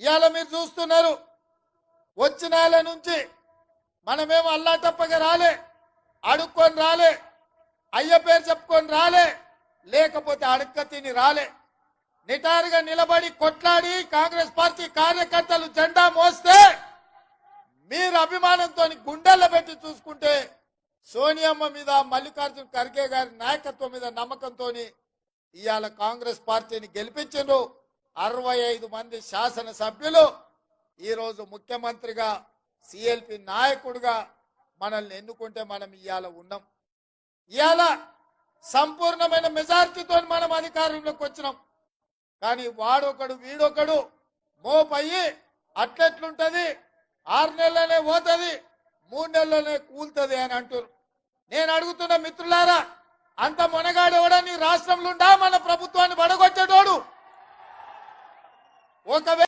ఇవాళ మీరు చూస్తున్నారు వచ్చిన నుంచి మనమేమో అల్లాటప్పగా రాలే అడుక్కొని రాలే అయ్య పేరు చెప్పుకొని రాలే లేకపోతే అడుక్క తిని రాలే. నిటారుగా నిలబడి కొట్లాడి కాంగ్రెస్ పార్టీ కార్యకర్తలు జెండా మోస్తే మీరు అభిమానంతో గుండెల్లో పెట్టి చూసుకుంటే సోనియమ్మ మీద మల్లికార్జున ఖర్గే గారి నాయకత్వం మీద నమ్మకంతో ఇవాళ కాంగ్రెస్ పార్టీని గెలిపించారు అరవై ఐదు మంది శాసనసభ్యులు ఈరోజు ముఖ్యమంత్రిగా సిఎల్పి నాయకుడిగా మనల్ని ఎన్నుకుంటే మనం ఇవాళ ఉన్నాం. ఇవాళ సంపూర్ణమైన మెజార్టీతో మనం అధికారంలోకి వచ్చినాం. కానీ వాడొకడు వీడొకడు మోపయ్యి అట్లెట్లుంటది? ఆరు నెలలనే పోతుంది మూడు నెలలనే కూలుతుంది అని అంటారు నేను అడుగుతున్న మిత్రులారా అంత మొనగాడెవడా నీ రాష్ట్రంలో ఉండా మన ప్రభుత్వాన్ని పడగొ ఒకవేళ